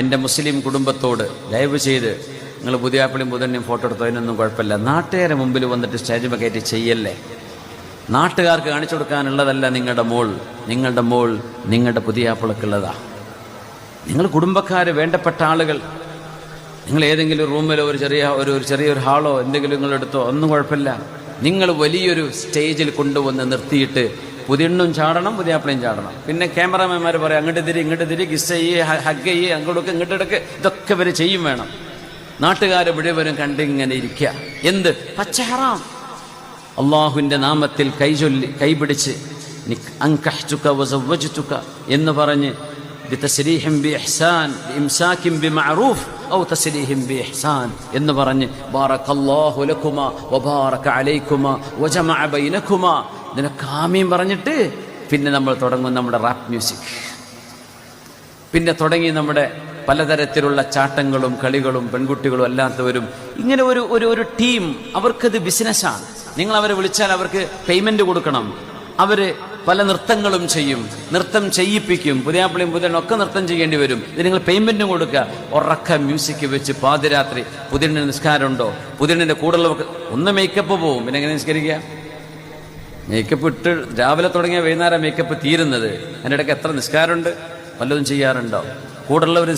എന്റെ മുസ്ലിം കുടുംബത്തോട് ദയവ് ചെയ്ത് നിങ്ങൾ പുതിയാപ്പിളിയും പുതന്നെയും ഫോട്ടോ എടുത്തോ അതിനൊന്നും കുഴപ്പമില്ല. നാട്ടുകാരെ മുമ്പിൽ വന്നിട്ട് സ്റ്റേജ് കയറ്റി ചെയ്യല്ലേ? നാട്ടുകാർക്ക് കാണിച്ചു കൊടുക്കാനുള്ളതല്ല നിങ്ങളുടെ മോൾ. നിങ്ങളുടെ മോൾ നിങ്ങളുടെ പുതിയാപ്പിളക്കുള്ളതാ. നിങ്ങൾ കുടുംബക്കാർ വേണ്ടപ്പെട്ട ആളുകൾ. നിങ്ങൾ ഏതെങ്കിലും റൂമിലോ ഒരു ചെറിയ ഒരു ഒരു ചെറിയൊരു ഹാളോ എന്തെങ്കിലും നിങ്ങൾ എടുത്തോ ഒന്നും കുഴപ്പമില്ല. നിങ്ങൾ വലിയൊരു സ്റ്റേജിൽ കൊണ്ടുവന്ന് നിർത്തിയിട്ട് പുതിയണ്ണും ചാടണം പുതിയാപ്പിളയും ചാടണം. പിന്നെ ക്യാമറമാൻമാർ പറയും അങ്ങോട്ട് തിരി ഇങ്ങോട്ട് തിരി കിസ് ചെയ്യ് ഹഗ് ചെയ്യ് അങ്ങോട്ടൊക്കെ ഇങ്ങോട്ട് എടുക്ക്. ഇതൊക്കെ ഇവർ ചെയ്യും വേണം. നാട്ടുകാർ മുഴുവനും കണ്ടിങ്ങനെ ഇരിക്കുക എന്ത്? പച്ചഹറാം. അള്ളാഹുവിന്റെ നാമത്തിൽ കൈ കൈചൊല്ലി കൈപിടിച്ച് എന്ന് അൻകഹ്തുക വസവ്വജ്തുക بإحسان بإمساك بمعروف أو ബിഇംസാകിൻ بإحسان ഔ തസ്രീഹിം بارك എന്ന് പറഞ്ഞ് وبارك عليكما വബാറക بينكما വജമഅ ബൈനക്കുമാ ഇതിനൊക്കെ ആമീൻ പറഞ്ഞിട്ട് പിന്നെ നമ്മൾ തുടങ്ങും നമ്മുടെ റാപ്പ് മ്യൂസിക്. പിന്നെ തുടങ്ങി നമ്മുടെ പലതരത്തിലുള്ള ചാട്ടങ്ങളും കളികളും പെൺകുട്ടികളും അല്ലാത്തവരും ഇങ്ങനെ ഒരു ഒരു ടീം അവർക്കത് ബിസിനസ്സാണ്. നിങ്ങൾ അവരെ വിളിച്ചാൽ അവർക്ക് പേയ്മെന്റ് കൊടുക്കണം. അവർ പല നൃത്തങ്ങളും ചെയ്യും. നൃത്തം ചെയ്യിപ്പിക്കും. പുതിയാപ്പിളിയും പുതിയ ഒക്കെ നൃത്തം ചെയ്യേണ്ടി വരും. ഇത് നിങ്ങൾ പേയ്മെന്റും കൊടുക്കുക. ഉറക്ക മ്യൂസിക് വെച്ച് പാതിരാത്രി പുതിയണ്ണിന് നിസ്കാരമുണ്ടോ? പുതിയണ്ണിന്റെ കൂടുതൽ ഒന്ന് മേക്കപ്പ് പോവും. പിന്നെ എങ്ങനെ നിസ്കരിക്കുക? മേക്കപ്പ് ഇട്ട് രാവിലെ തുടങ്ങിയ വൈകുന്നേരം മേക്കപ്പ് തീരുന്നത്. അതിന്റെ ഇടയ്ക്ക് എത്ര നിസ്കാരമുണ്ട്? വല്ലതും ചെയ്യാറുണ്ടോ? കൂടുള്ളവർ